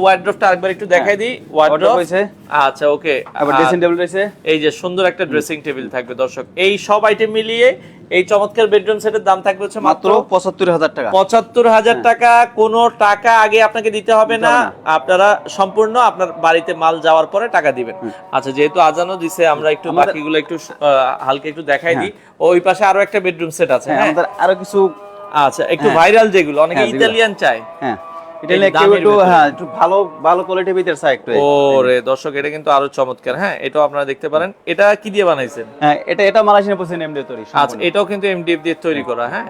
আরেকবার একটু দেখাই দিই হয়েছে। আচ্ছা ওকে। আবার ড্রেসিং টেবিল রয়েছে। এই যে সুন্দর একটা ড্রেসিং টেবিল থাকবে দর্শক। এই সব আইটেম মিলিয়ে এই চমৎকার বেডরুম সেটের দাম থাকবে হচ্ছে মাত্র পঁচাত্তর হাজার টাকা। পঁচাত্তর হাজার টাকা। কোনো টাকা আগে আপনাকে দিতে হবে না। আপনারা সম্পূর্ণ আপনার বাড়িতে মাল যাওয়ার পরে টাকা দিবেন। আচ্ছা যেহেতু আজানও দিছে আমরা একটু বাকিগুলো একটু হালকা একটু দেখাই দিই। ওই পাশে আরও একটা বেডরুম সেট আছে হ্যাঁ হ্যাঁ? আমাদের আরও কিছু আচ্ছা একটু হ্যাঁ। ভাইরাল যেগুলো অনেকে হ্যাঁ, ইতালিয়ান চায়। হ্যাঁ কেউ একটু হ্যাঁ একটু ভালো ভালো কোয়ালিটির ভিতরে চাই একটু দর্শক এটা কিন্তু আরও চমৎকার। হ্যাঁ এটাও আপনারা দেখতে পারেন। এটা কি দিয়ে বানাইছেন? হ্যাঁ এটা এটা মালয়েশিয়ান পছন্দ এমডি তৈরি আচ্ছা এটাও কিন্তু এমডিএফ দিয়ে তৈরি করা হ্যাঁ।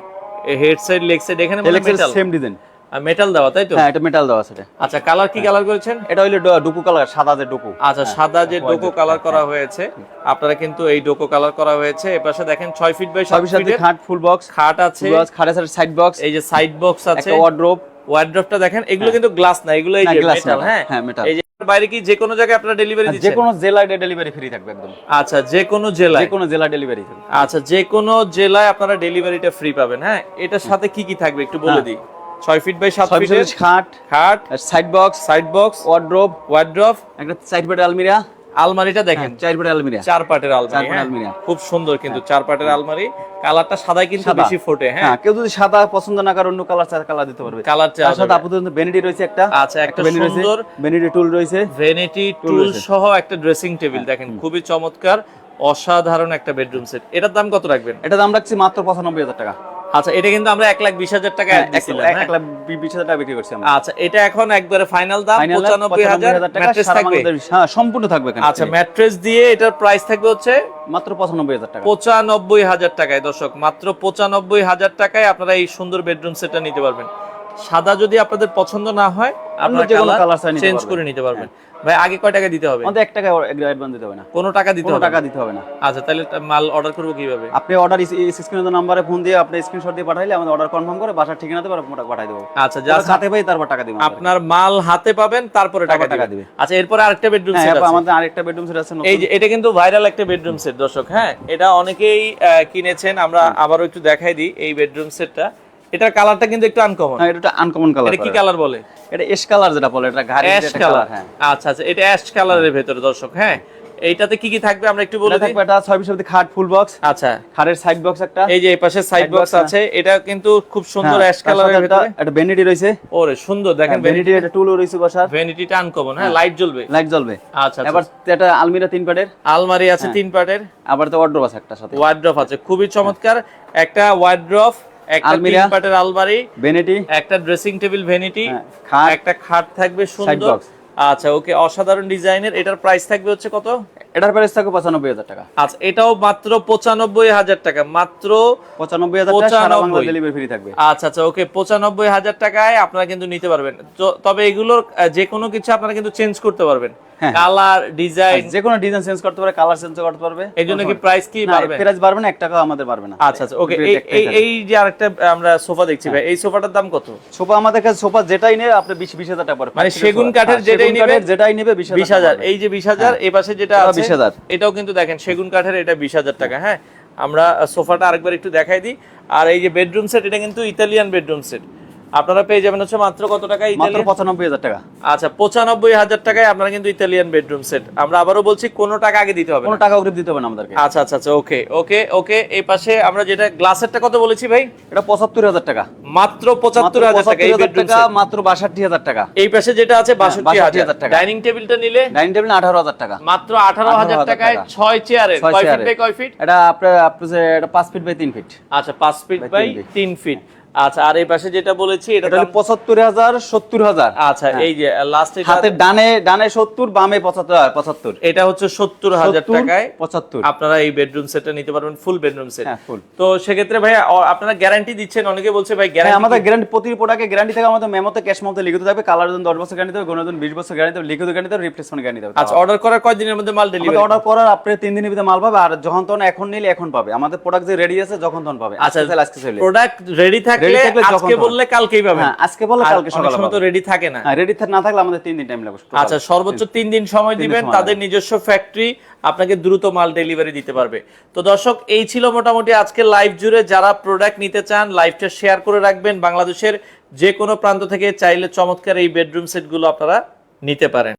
হেড সাইড লেগ সাইড এখানে মেটাল সেম ডিজাইন মেটাল দেওয়া তাই তো? হ্যাঁ এটা মেটাল দেওয়া আছে এটা। আচ্ছা কালার কি কালার করেছেন? এটা হইল ডুকু কালার সাদা যে ডুকু। আচ্ছা সাদা যে white ডোকো কালার করা হয়েছে আপনারা কিন্তু এই ডোকো কালার করা হয়েছে। এপাশে দেখেন ছয় ফিট বাই সাত সবই সাথে খাট ফুল বক্স খাট আছে। বক্স খাটের সাথে সাইড বক্স এই যে সাইড বক্স আছে। একটা ওয়ার্ড্রোব ওয়ার্ড্রপটা দেখেন এগুলো কিন্তু গ্লাস না এগুলো এই যে মেটাল হ্যাঁ। হ্যাঁ, metal। এই যে বাইরে কি যে কোনো জায়গায় আপনারা ডেলিভারি যে দিচ্ছেন? কোনো জেলায় ডেলিভারি ফ্রি থাকবে একদম। আচ্ছা যে কোনো জেলায়? যে কোনো জেলা ডেলিভারি থাকবে। আচ্ছা যে কোনো জেলায় আপনারা ডেলিভারিটা ফ্রি পাবেন হ্যাঁ। এটার সাথে কি কি থাকবে একটু বলে হ্যাঁ। দিই। ছয় ফিট বাই সাত সাথে খাট খাট side box side box wardrobe wardrobe একটা সাইড বেড আলমিরা। আলমারিটা দেখেন চার বেড আলমিরা। চার পাটের চার আলমারি পাটের হ্যাঁ? আলমিরা। খুব সুন্দর কিন্তু চার পাটের আলমারি কালারটা সাদাই কিন্তু সাদা। বেশি ফোটে হ্যাঁ। হ্যাঁ কেউ যদি সাদা পছন্দ না করে অন্য কালার চায় কালার দিতে পারবে। কালার তার সাথে আপাতত বেনিটি রয়েছে একটা। আচ্ছা, একটা সুন্দর বেনিটি টুল রয়েছে। ভ্যানিটি টুল সহ একটা ড্রেসিং টেবিল দেখেন খুবই চমৎকার অসাধারণ একটা বেডরুম সেট এটার দাম কত রাখবেন? এটা দাম রাখছি মাত্র পঁচানব্বই হাজার টাকা। আচ্ছা এটা কিন্তু আমরা এক লাখ বিশ হাজার টাকা হ্যাঁ, এক হ্যাঁ? লাখ বিশ হাজার টাকা বিক্রি করছি আচ্ছা এটা এখন একবারে ফাইনাল দাম পঁচানব্বই হাজার ম্যাট্রেস থাকবে? হ্যাঁ সম্পূর্ণ থাকবে আচ্ছা ম্যাট্রেস দিয়ে এটার প্রাইস থাকবে হচ্ছে? মাত্র পঁচানব্বই হাজার টাকা। পঁচানব্বই হাজার টাকায় দর্শক মাত্র পঁচানব্বই হাজার টাকায় আপনারা এই সুন্দর বেডরুম সেটটা নিতে পারবেন। সাদা যদি আপনাদের পছন্দ না হয় আপনারা যে কোনো কালার চেঞ্জ করে নিতে পারবেন। ভাই আগে কয় টাকা দিতে হবে? আমাদের এক টাকা অ্যাডভান্স দিতে হবে না। কোনো টাকা দিতে হবে টাকা না? দিতে হবে না। আচ্ছা তাহলে মাল অর্ডার করব কীভাবে? আপনি অর্ডার স্ক্রিনের নাম্বারে ফোন দিয়ে আপনি স্ক্রিনশট দিয়ে পাঠাইলে আমাদের অর্ডার কনফার্ম করে বাসার ঠিকানাতে পাঠাই দেবো। আচ্ছা যারা জাস্ট হাতে পাই তারপর টাকা দিব আপনার মাল হাতে পাবেন তারপরে টাকা টাকা দিবে দিবে। আচ্ছা এরপরে আরেকটা বেডরুম হ্যাঁ সেট আছে। আমাদের আরেকটা বেডরুম সেট আছে এই যে এটা কিন্তু ভাইরাল একটা বেডরুম সেট দর্শক। হ্যাঁ এটা অনেকেই কিনেছেন। আমরা আবারও একটু দেখাই দিই এই বেডরুম সেটটা এটার কালারটা কিন্তু একটু আনকমন হ্যাঁ, এটা আনকমন কালার এটা কি কালার বলে? এটা এস কালার যেটা বলে এটা ঘাড়ি অ্যাশ কালার হ্যাঁ। আচ্ছা আচ্ছা এটা অ্যাশ কালারের ভেতরে দর্শক হ্যাঁ। এইটাতে কি কি থাকবে আমরা একটু বলে এটা দিই? থাকবে এটা ছয় পিসের খাট ফুল বক্স আচ্ছা। খাটের সাইড বক্স একটা। এই যে এই পাশে সাইড বক্স আছে এটা কিন্তু খুব সুন্দর হ্যাঁ, অ্যাশ তার কালারের ভেতরে। একটা ভ্যানিটি রয়েছে। ওরে সুন্দর দেখেন ভ্যানিটি একটা টুলও রয়েছে বসার। ভ্যানিটিটা আনকমন হ্যাঁ লাইট জ্বলবে। লাইট জ্বলবে। আচ্ছা এবার আচ্ছা। এটা আলমিরা তিন পাটের। আলমারি আছে হ্যাঁ। তিন পার্টের আবার তো ওয়ার্ড্রোব আছে একটা সাথে। ওয়ার্ড্রপ আছে খুবই চমৎকার। একটা ওয়ার্ড্রপ একটা তিন আলমিরা। আলমারি ভ্যানিটি একটা ড্রেসিং টেবিল ভ্যানিটি হ্যাঁ, একটা খাট থাকবে সুন্দর। আচ্ছা ওকে অসাধারণ ডিজাইনের। এটার প্রাইস থাকবে হচ্ছে কত? এটার প্রাইস থাকবে পঁচানব্বই হাজার টাকা। আচ্ছা এটাও মাত্র পঁচানব্বই হাজার টাকা মাত্র পঁচানব্বই হাজার টাকা সারা বাংলা 95 ডেলিভারি ফ্রি থাকবে। আচ্ছা আচ্ছা ওকে পঁচানব্বই হাজার টাকায় আপনারা কিন্তু নিতে পারবেন। তো- তবে এগুলোর যে কোনো কিছু আপনারা কিন্তু চেঞ্জ করতে পারবেন। Colour design. যে কোনো ডিজাইন চেঞ্জ করতে পারে কালার চেঞ্জ করতে পারবে। এই জন্য কি প্রাইস কি বাড়বে? প্রাইস বাড়বে না এক টাকা আমাদের বাড়বে না। আচ্ছা আচ্ছা ওকে এই এই যে আরেকটা আমরা সোফা দেখছি ভাই এই সোফাটার দাম কত? সোফা আমাদের কাছে সোফা যেটাই নেবে আপনি বিশ বিশ হাজার টাকা পড়বে মানে সেগুন কাঠের হ্যাঁ, যেটাই নেবে, যেটাই নেবে বিশ বিশ হাজার এই যে বিশ হাজার এই পাশে যেটা আছে 20,000 এটাও কিন্তু দেখেন সেগুন কাঠের এটা বিশ হাজার টাকা হ্যাঁ। আমরা সোফাটা আরেকবার একটু দেখাই দিই। আর এই যে বেডরুম সেট এটা কিন্তু ইতালিয়ান বেডরুম সেট আপনারা পেয়ে যাবেন হচ্ছে মাত্র কত টাকা মাত্র পঁচানব্বই হাজার টাকা। আচ্ছা পঁচানব্বই হাজার টাকায় আপনারা কিন্তু ইতালিয়ান বেডরুম সেট আমরা আবারও বলছি কোনো টাকা আগে দিতে হবে কোনো টাকা অগ্রিম দিতে হবে না আমাদেরকে। আচ্ছা আচ্ছা আচ্ছা ওকে ওকে ওকে এই পাশে আমরা যেটা গ্লাসেরটা কত বলেছি ভাই? এটা পঁচাত্তর হাজার টাকা। মাত্র পঁচাত্তর হাজার টাকা এই বেডরুম টাকা মাত্র বাষট্টি হাজার টাকা। এই পাশে যেটা আছে বাষট্টি 62,000 হাজার টাকা। ডাইনিং টেবিলটা নিলে? ডাইনিং টেবিল আঠারো হাজার টাকা। মাত্র আঠারো হাজার টাকায় ছয় চেয়ারের কয় ফিট বাই কয় ফিট এটা আপনার আপনার এটা পাঁচ ফিট বাই তিন ফিট আচ্ছা পাঁচ ফিট বাই তিন ফিট আচ্ছা আর এই পাশে যেটা বলেছি এটা হলো পঁচাত্তর হাজার সত্তর হাজার। আচ্ছা এই যে লাস্ট হাতের ডানে ডানে সত্তর বামে পঁচাত্তর পঁচাত্তর। এটা হচ্ছে সত্তর হাজার টাকায়। পঁচাত্তর। আপনারা এই বেডরুম সেটটা নিতে পারবেন ফুল বেডরুম সেট হ্যাঁ ফুল তো সেক্ষেত্রে ভাই আপনারা গ্যারান্টি দিচ্ছেন অনেকে বলছে ভাই হ্যাঁ গ্যারান্টি আমাদের গ্যারান্টি প্রতি প্রোডাক্টে গ্যারান্টি থাকে আমাদের মেমোতে ক্যাশ মতো লিখিত থাকবে কালার জন্য দশ বছর গ্যারান্টি দেবে গুণের জন্য বিশ বছর গ্যারান্টি দেবে লিখিত গ্যারান্টি দেবে রিপ্লেসমেন্ট গ্যারান্টি দেবে। আচ্ছা অর্ডার করার কয়দিনের মধ্যে মাল ডেলিভারি অর্ডার করার আপনি তিন দিনের ভিতরে মাল পাবে আর যখন তখন এখন নিলে এখন পাবে। আমাদের প্রোডাক্ট যে রেডি আছে যখন তখন পাবে। আচ্ছা প্রোডাক্ট রেডি Ready থাকলে আজকে বললে কালকেই পাবেন। হ্যাঁ, আজকে বললে কালকে সকালে সময় তো রেডি থাকে না। হ্যাঁ রেডি না থাকলে আমাদের তিন দিন টাইম লাগবে। আচ্ছা সর্বোচ্চ তিন দিন। সময় দিবেন তাদের নিজস্ব ফ্যাক্টরি আপনাকে দ্রুত মাল ডেলিভারি দিতে পারবে। তো দর্শক এই ছিল মোটামুটি আজকে লাইভ জুড়ে। যারা প্রোডাক্ট নিতে চান লাইভটা শেয়ার করে রাখবেন। বাংলাদেশের যে কোনো প্রান্ত থেকে চাইলে চমৎকার এই বেডরুম সেটগুলো আপনারা নিতে পারেন।